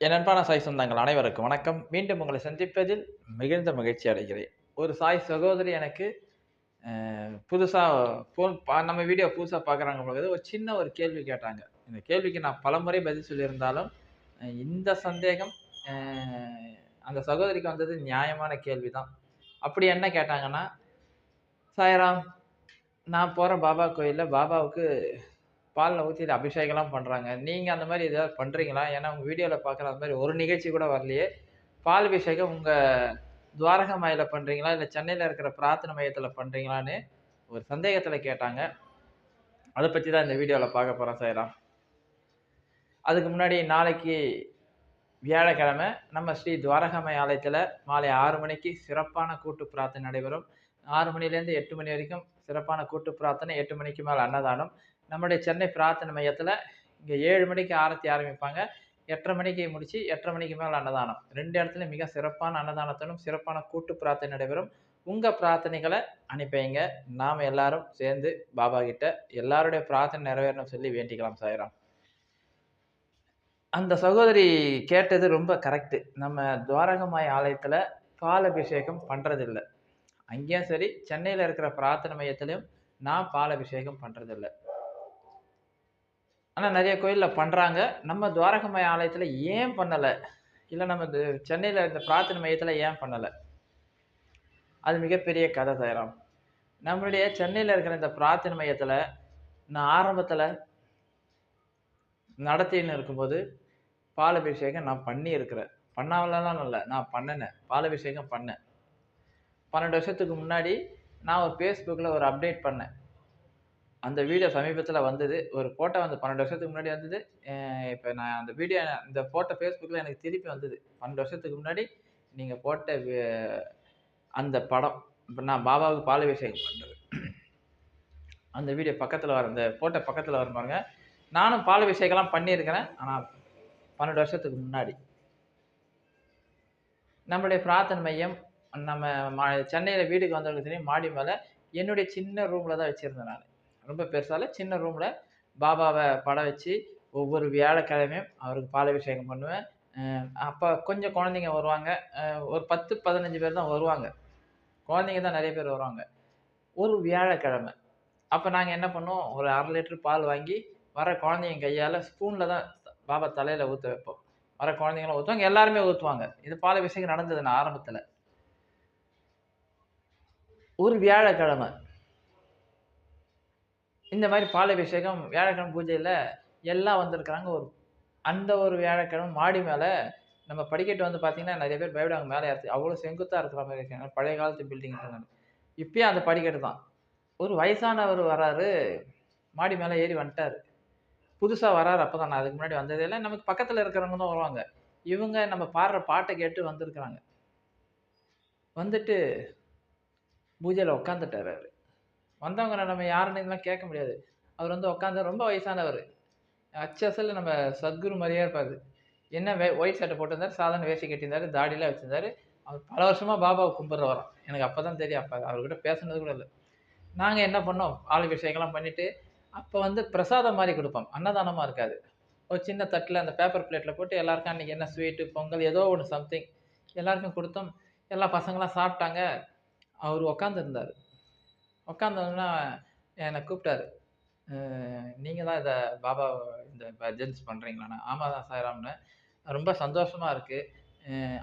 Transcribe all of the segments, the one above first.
என் அன்பான சாய் சொந்தங்கள் அனைவருக்கும் வணக்கம். மீண்டும் உங்களை சந்திப்பதில் மிகுந்த மகிழ்ச்சி அடைகிறேன். ஒரு சாய் சகோதரி எனக்கு புதுசாக ஃபோன் பா நம்ம வீடியோ புதுசாக பார்க்குறாங்க பொழுது ஒரு சின்ன ஒரு கேள்வி கேட்டாங்க. இந்த கேள்விக்கு நான் பலமுறை பதில் சொல்லியிருந்தாலும் இந்த சந்தேகம் அந்த சகோதரிக்கு வந்தது நியாயமான கேள்வி தான் அப்படி என்ன கேட்டாங்கன்னா சாய்ராம் நான் போகிற பாபா கோயிலில் பாபாவுக்கு பாலில் ஊற்றி அபிஷேகம்லாம் பண்ணுறாங்க நீங்கள் அந்த மாதிரி ஏதாவது பண்ணுறீங்களா ஏன்னா உங்கள் வீடியோவில் பார்க்குற அந்த மாதிரி ஒரு நிகழ்ச்சி கூட வரலையே. பால் அபிஷேகம் உங்கள் துவாரக மாயில் பண்ணுறீங்களா இல்லை சென்னையில் இருக்கிற பிரார்த்தனை மையத்தில் பண்ணுறீங்களான்னு ஒரு சந்தேகத்தில் கேட்டாங்க. அதை பற்றி தான் இந்த வீடியோவில் பார்க்க போகிறோம் சாய்ராம் அதுக்கு முன்னாடி நாளைக்கு வியாழக்கிழமை நம்ம ஸ்ரீ துவாரகமை ஆலயத்தில் மாலை ஆறு மணிக்கு சிறப்பான கூட்டு பிரார்த்தனை நடைபெறும். ஆறு மணிலேருந்து எட்டு மணி வரைக்கும் சிறப்பான கூட்டு பிரார்த்தனை. எட்டு மணிக்கு மேலே அன்னதானம். நம்முடைய சென்னை பிரார்த்தனை மையத்தில் இங்கே ஏழு மணிக்கு ஆரத்தி ஆரம்பிப்பாங்க. எட்டரை மணிக்கு முடித்து எட்டரை மணிக்கு மேலே அன்னதானம். ரெண்டு இடத்துல மிக சிறப்பான அன்னதானத்திலும் சிறப்பான கூட்டு பிரார்த்தனை நடைபெறும். உங்கள் பிரார்த்தனைகளை அனுப்பிங்க நாம் எல்லாரும் சேர்ந்து பாபா கிட்ட எல்லாருடைய பிரார்த்தனை நிறைவேறணும் சொல்லி வேண்டிக்கலாம் சாயிரம். அந்த சகோதரி கேட்டது ரொம்ப கரெக்டு நம்ம துவாரகமாய் ஆலயத்தில் பால் அபிஷேகம் பண்ணுறதில்ல அங்கேயும் சரி சென்னையில் இருக்கிற பிரார்த்தனை மையத்திலையும் நான் பால் அபிஷேகம் பண்ணுறதில்ல ஆனால் நிறைய கோயிலில் பண்ணுறாங்க நம்ம துவாரகமய ஆலயத்தில் ஏன் பண்ணலை? இல்லை நம்ம இது சென்னையில் இந்த பிரார்த்தனை மையத்தில் ஏன் பண்ணலை? அது மிகப்பெரிய கதை தயாரம் நம்மளுடைய சென்னையில் இருக்கிற இந்த பிரார்த்தனை மையத்தில் நான் ஆரம்பத்தில் நடத்தின்னு இருக்கும்போது பாலபிஷேகம் நான் பண்ணியிருக்கிறேன். பண்ணாமலாம் இல்லை நான் பண்ணினேன். பாலபிஷேகம் பண்ணேன். பன்னெண்டு வருஷத்துக்கு முன்னாடி நான் ஒரு ஃபேஸ்புக்கில் ஒரு அப்டேட் பண்ணேன். அந்த வீடியோ சமீபத்தில் வந்தது. ஒரு ஃபோட்டோ வந்து பன்னெண்டு வருஷத்துக்கு முன்னாடி வந்தது. இப்போ நான் அந்த வீடியோ இந்த ஃபோட்டோ ஃபேஸ்புக்கில் எனக்கு திருப்பி வந்தது. பன்னெண்டு வருஷத்துக்கு முன்னாடி நீங்கள் போட்ட அந்த படம். இப்போ நான் பாபாவுக்கு பால் அபிஷேகம் பண்ணுறது அந்த வீடியோ பக்கத்தில் வர அந்த ஃபோட்டோ பக்கத்தில் வரும் பாருங்க. நானும் பால் அபிஷேகம்லாம் பண்ணியிருக்கிறேன். ஆனால் பன்னெண்டு வருஷத்துக்கு முன்னாடி. நம்மளுடைய பிரார்த்தனை மையம் நம்ம மா சென்னையில் வீட்டுக்கு வந்தவங்களுக்கு தெரியும் மாடி மேலே என்னுடைய சின்ன ரூமில் தான் வச்சுருந்தேன் நான். ரொம்ப பெருசால சின்ன ரூமில் பாபாவை படம் வச்சு ஒவ்வொரு வியாழக்கிழமையும் அவருக்கு பால் அபிஷேகம் பண்ணுவேன் அப்போ கொஞ்சம் குழந்தைங்க வருவாங்க. ஒரு பத்து பதினஞ்சு பேர் தான் வருவாங்க. குழந்தைங்க தான் நிறைய பேர் வருவாங்க. ஒரு வியாழக்கிழமை. அப்போ நாங்கள் என்ன பண்ணுவோம்? ஒரு அரை லிட்டர் பால் வாங்கி வர குழந்தைங்க கையால் ஸ்பூனில் தான் பாபா தலையில் ஊற்ற வைப்போம். வர குழந்தைங்களும் ஊற்றுவாங்க எல்லாருமே ஊற்றுவாங்க இது பால் அபிஷேகம் நடந்தது நான் ஆரம்பத்தில். ஒரு வியாழக்கிழமை. இந்த மாதிரி பால் அபிஷேகம் வியாழக்கிழமை பூஜையில் எல்லாம் வந்திருக்கிறாங்க. ஒரு அந்த ஒரு வியாழக்கிழமை மாடி மேலே நம்ம படிக்கட்டு வந்து பார்த்தீங்கன்னா நிறைய பேர் பயப்படுவாங்க. மேலே ஏறது அவ்வளோ செங்குத்தாக இருக்கிற மாதிரி இருக்காங்க. பழைய காலத்து பில்டிங் இப்பயும் அந்த படிக்கட்டு தான். ஒரு வயசானவர் வராரு. மாடி மேலே ஏறி வந்துட்டார். புதுசாக வராரு. அப்போ தான் நான் அதுக்கு முன்னாடி வந்ததே இல்லை. நமக்கு பக்கத்தில் இருக்கிறவங்க தான் வருவாங்க. இவங்க நம்ம பாடுற பாட்டை கேட்டு வந்திருக்கிறாங்க. வந்துட்டு பூஜையில் உட்காந்துட்டார் அவர். வந்தவங்க நம்ம யாருன்னு இதெல்லாம் கேட்க முடியாது. அவர் வந்து உட்காந்து ரொம்ப வயசானவர். அச்சசல் நம்ம சத்குரு மாதிரியே இருப்பார். என்ன வே ஒயிட் சட்டை போட்டிருந்தார் சாதாரண வேஷ்டி கட்டியிருந்தார் தாடிலாம் வச்சிருந்தாரு. அவர் பல வருஷமாக பாபாவை கும்பிட்றவராம் எனக்கு அப்போ தான் தெரியும். அப்போ அவர்கிட்ட பேசுனது கூட இல்லை. நாங்கள் என்ன பண்ணோம்? ஆளு அபிஷேகம்லாம் பண்ணிவிட்டு அப்போ வந்து பிரசாதம் மாதிரி கொடுப்போம். அன்னதானமாக இருக்காது. ஒரு சின்ன தட்டில் அந்த பேப்பர் பிளேட்டில் போட்டு எல்லாருக்கும் அன்றைக்கி என்ன ஸ்வீட்டு பொங்கல் ஏதோ ஒன்று சம்திங் எல்லாருக்கும் கொடுத்தோம். எல்லா பசங்களாம் சாப்பிட்டாங்க. அவர் உக்காந்துருந்தார் உட்காந்தோன்னா என்னை கூப்பிட்டாரு. நீங்கள் தான் இதை பாபா இந்த பஜன்ஸ் பண்ணுறீங்களாண்ணா ஆமாம் தான் சாய்ராம்னு. ரொம்ப சந்தோஷமாக இருக்குது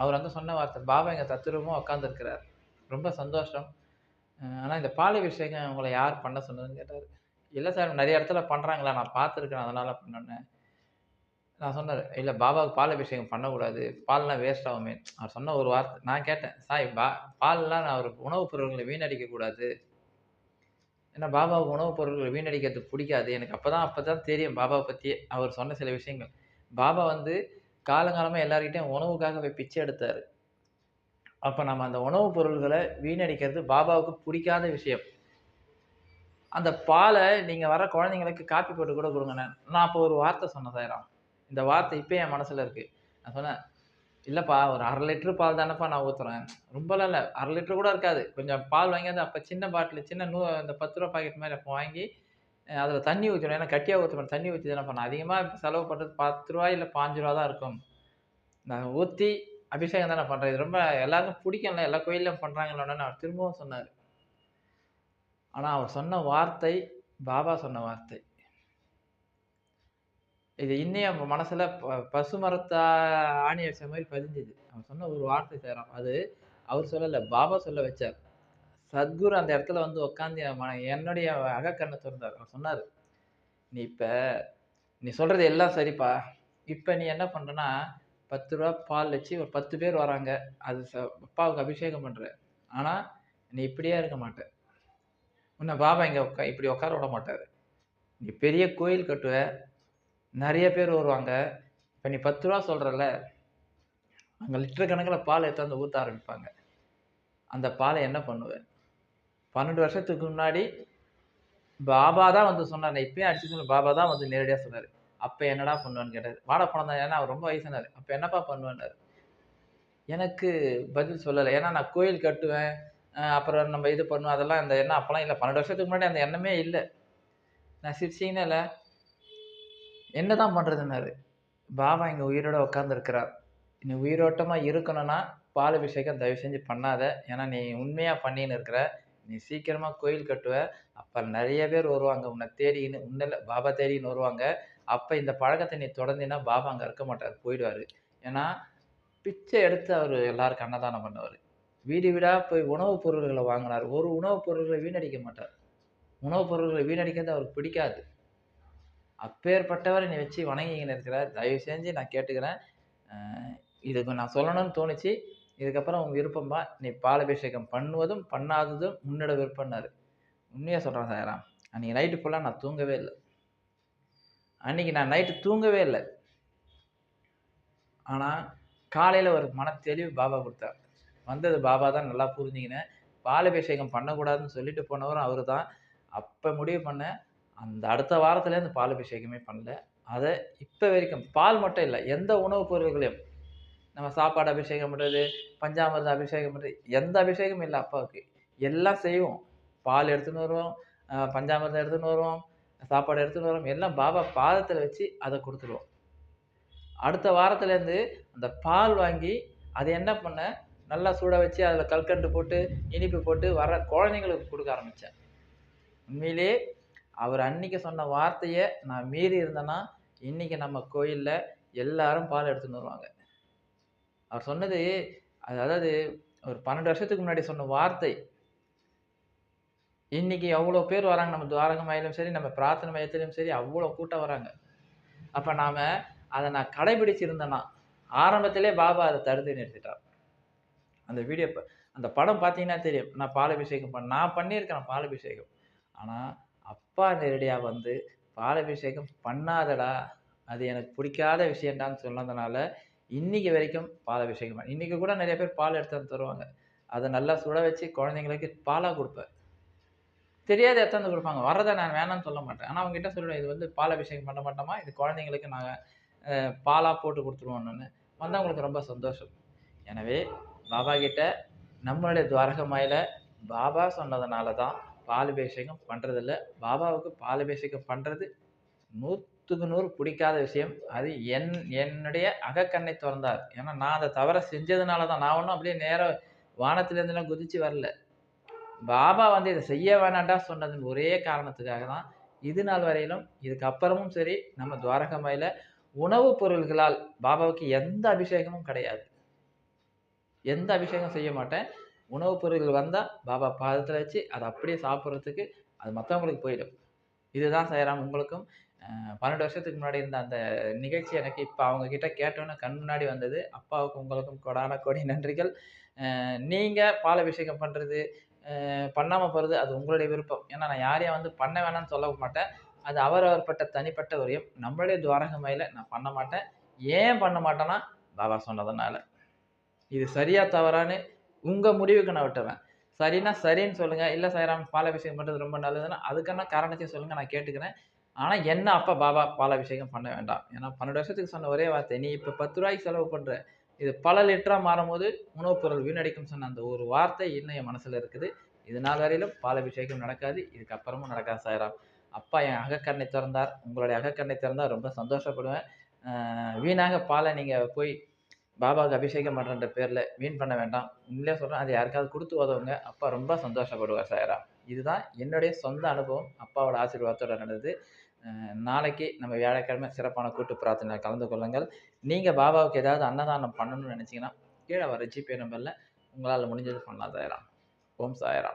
அவர் வந்து சொன்ன வார்த்தை பாபா எங்கள் தத்துருவமாக உட்காந்துருக்கிறார் ரொம்ப சந்தோஷம். ஆனால் இந்த பால் அபிஷேகம் உங்களை யார் பண்ண சொன்னதுன்னு கேட்டார். இல்லை சார் நிறைய இடத்துல பண்ணுறாங்களா நான் பார்த்துருக்கேன் அதனால் பண்ணோன்னே. நான் சொன்னார் இல்லை பாபாவுக்கு பால் அபிஷேகம் பண்ணக்கூடாது. பால்லாம் வேஸ்ட் ஆகுமே. அவர் சொன்ன ஒரு வார்த்தை நான் கேட்டேன் சாய் பா பால்லாம் நான் ஒரு உணவுப் பொருட்களை வீணடிக்கக்கூடாது. ஏன்னா பாபாவுக்கு உணவுப் பொருட்களை வீணடிக்கிறது பிடிக்காது. எனக்கு அப்போ தான் அப்போ தான் தெரியும் பாபாவை பற்றி அவர் சொன்ன சில விஷயங்கள். பாபா வந்து காலங்காலமாக எல்லாருக்கிட்டையும் உணவுக்காக போய் பிச்சை எடுத்தார். அப்போ நம்ம அந்த உணவுப் பொருள்களை வீணடிக்கிறது பாபாவுக்கு பிடிக்காத விஷயம். அந்த பாலை நீங்கள் வர குழந்தைங்களுக்கு காப்பி போட்டு கூட கொடுங்க. நான் நான் அப்போ ஒரு வார்த்தை சொன்னேன் சாயிரம் இந்த வார்த்தை இப்போ என் மனசில் இருக்குது நான் சொன்னேன் இல்லைப்பா ஒரு அரை லிட்ரு பால் தானேப்பா நான் ஊற்றுறேன் ரொம்பலாம் இல்லை. அரை லிட்ரு கூட இருக்காது. கொஞ்சம் பால் வாங்கி அந்த அப்போ சின்ன பாட்டில் சின்ன நூ அந்த பத்து ரூபா பாக்கெட் மாதிரி அப்போ வாங்கி அதில் தண்ணி ஊற்றணும் ஏன்னா கட்டியாக ஊற்றணும் தண்ணி ஊற்றி தானே பண்ண அதிகமாக இப்போ செலவு பண்ணுறது பத்து ரூபா இல்லை பாஞ்சு ரூபா தான் இருக்கும். நான் ஊற்றி அபிஷேகம் தானே பண்ணுறேன் இது ரொம்ப எல்லாருக்கும் பிடிக்கும்ல. எல்லா கோயிலையும் பண்றாங்கன்னோனே அவர் திரும்பவும் சொன்னார். ஆனால் அவர் சொன்ன வார்த்தை, பாபா சொன்ன வார்த்தை. இது இன்னியும் நம்ம மனசுல ப பசு மரத்த ஆணி அடிச்ச மாரி பதிஞ்சுது. அவர் சொன்ன ஒரு வார்த்தை சாய்ராம். அது அவர் சொல்லல. பாபா சொல்ல வச்சார். சத்குரு அந்த இடத்துல வந்து மன என்னுடைய அகக்கண்ண தொறந்தார். அவர் சொன்னாரு. "நீ இப்ப நீ சொல்றது எல்லாம் சரிப்பா. இப்ப நீ என்ன பண்றன்னா, ரூ. 10 பால் வச்சு ஒரு 10 பேர் வராங்க. அது ச அப்பாவுக்கு அபிஷேகம் பண்ற. ஆனா, நீ இப்படியே இருக்க மாட்ட. உன்ன பாபா இங்க உட்கா இப்படி உட்கார விட மாட்டாரு. நீ பெரிய கோயில் கட்டுவ. நிறைய பேர் வருவாங்க. இப்போ நீ ரூ. 10 சொல்றல்ல, அங்கே லிட்டர் பாலை பால் எடுத்தாந்து ஊற்ற ஆரம்பிப்பாங்க. அந்த பாலை என்ன பண்ணுவேன் பன்னெண்டு வருஷத்துக்கு முன்னாடி பாபா தான் வந்து சொன்னார். இப்பயும் அடிச்சு சொல்ல பாபா தான் வந்து நேரடியாக சொன்னார் அப்போ என்னடா பண்ணுவேன்னு கேட்டாரு. வாடப்பழம் தான். ஏன்னா அவர் ரொம்ப வயசானார் அப்போ என்னப்பா பண்ணுவேன்னாரு. எனக்கு பதில் சொல்லலை ஏன்னா நான் கோயில் கட்டுவேன். அப்புறம் நம்ம இது பண்ணுவோம். அதெல்லாம் அந்த எண்ணம் அப்போலாம் இல்லை பன்னெண்டு வருஷத்துக்கு முன்னாடி அந்த எண்ணமே இல்லை நான் சிரிச்சிங்கன்னா இல்லை என்னதான் பண்ணுறதுன்னாரு பாபா இங்கே உயிரோட உட்காந்துருக்கிறார் நீ உயிரோட்டமாக இருக்கணும்னா, பால் அபிஷேகம் தயவு செஞ்சு பண்ணாத. ஏன்னா நீ உண்மையாக பண்ணின்னு இருக்கிற. நீ சீக்கிரமாக கோயில் கட்டுவ. அப்போ நிறைய பேர் வருவாங்க. உன்னை தேடின்னு உன்னில் பாபா தேடின்னு வருவாங்க. அப்போ இந்த பழக்கத்தை நீ தொடர்ந்தினா பாபா அங்கே இருக்க மாட்டார் போயிடுவார் ஏன்னா, பிச்சை எடுத்து அவர் எல்லாருக்கும் அன்னதானம் பண்ணுவார் வீடு வீடாக போய் உணவுப் பொருள்களை வாங்கினார் ஒரு உணவுப் பொருள்களை வீணடிக்க மாட்டார். உணவுப் பொருள்களை வீணடிக்கிறது அவருக்கு பிடிக்காது. அப்பேற்பட்டவர நீ வச்சு வணங்கிக்கின்னு இருக்கிற. தயவு செஞ்சு நான் கேட்டுக்கிறேன். இதுக்கு நான் சொல்லணும்னு தோணுச்சு. இதுக்கப்புறம் உன் விருப்பம்பா. நீ பாலபிஷேகம் பண்ணுவதும், பண்ணாததும் உன்னோட விருப்பம்னாரு. உண்மையாக சொல்கிறேன் சாய்ராம். அன்றைக்கி நைட்டு ஃபுல்லாக நான் தூங்கவே இல்லை அன்னைக்கு நான் நைட்டு தூங்கவே இல்லை ஆனால் காலையில் ஒரு மனத்தெளிவு பாபா குடுத்தார். வந்தது பாபா தான் நல்லா புரிஞ்சுக்கினேன். பாலபிஷேகம் பண்ணக்கூடாதுன்னு சொல்லிட்டு போனவரும் அவர் தான். அப்போ முடிவு பண்ணேன். அந்த அடுத்த வாரத்துலேருந்து பால் அபிஷேகமே பண்ணல. அதை இப்போ வரைக்கும் பால் மட்டும் இல்லை எந்த உணவுப் பொருள்களையும் நம்ம சாப்பாடு அபிஷேகம் பண்ணுறது பஞ்சாமிரதம் அபிஷேகம் பண்ணுறது எந்த அபிஷேகமும் இல்லை அப்பாவுக்கு. எல்லாம் செய்வோம். பால் எடுத்துன்னு வருவோம். பஞ்சாமிரதம் பஞ்சாமிர்தம் எடுத்துன்னு வருவோம். சாப்பாடு எடுத்துன்னு வருவோம். எல்லாம் பாபா பாதத்தில் வச்சு அதை கொடுத்துருவோம் அடுத்த வாரத்துலேருந்து அந்த பால் வாங்கி, அதை என்ன பண்ண நல்லா சூட வச்சு அதில் கல்கண்டு போட்டு, இனிப்பு போட்டு வர்ற குழந்தைங்களுக்கு கொடுக்க ஆரம்பித்தேன் உண்மையிலேயே அவர் அன்னைக்கு சொன்ன வார்த்தையை நான் மீறி இருந்தேன்னா, இன்னைக்கு நம்ம கோயிலில் எல்லாரும் பால் எடுத்துன்னு வருவாங்க. அவர் சொன்னது அது அதாவது ஒரு 12 வருஷத்துக்கு முன்னாடி சொன்ன வார்த்தை. இன்னைக்கு அவ்வளோ பேர் வராங்க. நம்ம துவாரக மையிலும் சரி, நம்ம பிரார்த்தனை மையத்திலும் சரி, அவ்வளோ கூட்டம் வராங்க. அப்போ நாம் அதை நான் கடைபிடிச்சிருந்தேன்னா, ஆரம்பத்திலே பாபா அதை தடுத்து நிறுத்திட்டார். அந்த வீடியோ அந்த படம் பார்த்தீங்கன்னா தெரியும். நான் பாலபிஷேகம் பண்ண நான் பண்ணியிருக்கிறேன் பாலபிஷேகம் ஆனால் அப்பா நேரடியாக வந்து "பால் அபிஷேகம் பண்ணாதடா. அது எனக்கு பிடிக்காத விஷயம்டான்னு" சொன்னதுனால, இன்னைக்கு வரைக்கும் பால் அபிஷேகம் இன்னைக்கு கூட நிறைய பேர் பால் எடுத்து வந்து தருவாங்க. அதை நல்லா சுட வச்சு குழந்தைங்களுக்கு பாலாக கொடுப்பேன் தெரியாத எடுத்து வந்து வரதை நான் வேணாம்னு சொல்ல மாட்டேன். ஆனால் அவங்ககிட்ட சொல்லிடுவேன். இது வந்து பால் அபிஷேகம் பண்ண மாட்டோமா இது குழந்தைங்களுக்கு நாங்கள் பாலாக போட்டு குடுத்துருவோம்ன்னு. வந்தவங்களுக்கு ரொம்ப சந்தோஷம். எனவே பாபா கிட்ட நம்மளுடைய துவாரகமாயில பாபா சொன்னதுனால தான் பால் அபிஷேகம் பாபாவுக்கு பால் அபிஷேகம் பண்றது 100க்கு 100 பிடிக்காத விஷயம். அது என் என்னுடைய அகக்கண்ணை திறந்தார் ஏன்னா நான் அந்த தவற செஞ்சதுனால தான். நான் ஒன்றும் அப்படியே நேராக வானத்திலேருந்துலாம் குதிச்சு வரல. பாபா வந்து இதை செய்ய வேணாண்டா சொன்னதன் ஒரே காரணத்துக்காக தான், இது நாள் வரையிலும் இதுக்கப்புறமும் சரி, நம்ம துவாரகமையில் உணவுப் பொருள்களால் பாபாவுக்கு எந்த அபிஷேகமும் கிடையாது. எந்த அபிஷேகம் செய்ய மாட்டேன். உணவுப் பொருட்கள் வந்தால் பாபா பாதத்தில் வச்சு, அதை அப்படியே சாப்பிட்றதுக்கு அது மற்றவங்களுக்கு போயிடும். இதுதான் செய்கிறாங்க உங்களுக்கும். பன்னெண்டு வருஷத்துக்கு முன்னாடி இருந்த அந்த நிகழ்ச்சி எனக்கு இப்போ அவங்கக்கிட்ட கேட்டோன்னே கண் முன்னாடி வந்தது. அப்பாவுக்கும் உங்களுக்கும் கொடான கொடி நன்றிகள். நீங்கள் பால் அபிஷேகம் பண்ணுறது பண்ணாமல் போகிறது அது உங்களுடைய விருப்பம். ஏன்னா நான் யாரையும் வந்து பண்ண வேணாம்னு சொல்ல மாட்டேன். அது அவரவர்பட்ட தனிப்பட்ட உரியம் நம்மளுடைய துவாரகமையில் நான் பண்ண மாட்டேன். ஏன் பண்ண மாட்டேன்னா, பாபா சொன்னதுனால. இது சரியா தவறான்னு உங்கள் முடிவுக்கு நான் விட்டுறேன் சரின்னா சரின்னு சொல்லுங்கள் இல்லை சாய்ராம் பால் அபிஷேகம் ரொம்ப நல்லதுன்னா, அதுக்கான காரணத்தையும் சொல்லுங்கள் நான் கேட்டுக்கிறேன். ஆனால் என்ன அப்பா பாபா பால் அபிஷேகம் பண்ண வேண்டாம். ஏன்னா 12 வருஷத்துக்கு சொன்ன ஒரே வார்த்தை, "நீ இப்போ பத்து ரூபாய்க்கு செலவு பண்ணுற இது பல லிட்டராக மாறும்போது உணவுப் பொருள் வீணடிக்கும் சொன்ன அந்த ஒரு வார்த்தை இன்னும் என் மனசில் இருக்குது. இது நாள் வரையிலும் பால் அபிஷேகம் நடக்காது. இதுக்கப்புறமும் நடக்காது சாய்ராம். அப்பா என் அகக்கண்ணை திறந்தார். உங்களுடைய அகக்கண்ணை திறந்தால் ரொம்ப சந்தோஷப்படுவேன். வீணாக பாலை நீங்கள் போய் பாபாவுக்கு அபிஷேகம் பண்ணுறன்ற பேரில் வீண் பண்ண வேண்டாம். உண்மையிலே சொல்கிறேன் அது யாருக்காவது கொடுத்து உதவுங்க. அப்பா ரொம்ப சந்தோஷப்படுவார் சாயரா. இதுதான் என்னுடைய சொந்த அனுபவம். அப்பாவோட ஆசீர்வாதத்தோடு நடந்தது. நாளைக்கு நம்ம வியாழக்கிழமை சிறப்பான கூட்டு பிரார்த்தனை கலந்து கொள்ளுங்கள். நீங்கள் பாபாவுக்கு ஏதாவது அன்னதானம் பண்ணணும்னு நினச்சிங்கன்னா கீழே வர ஜிபே நம்பரில் உங்களால் முடிஞ்சது பண்ணலாம் சாயரா. ஓம் சாயரா.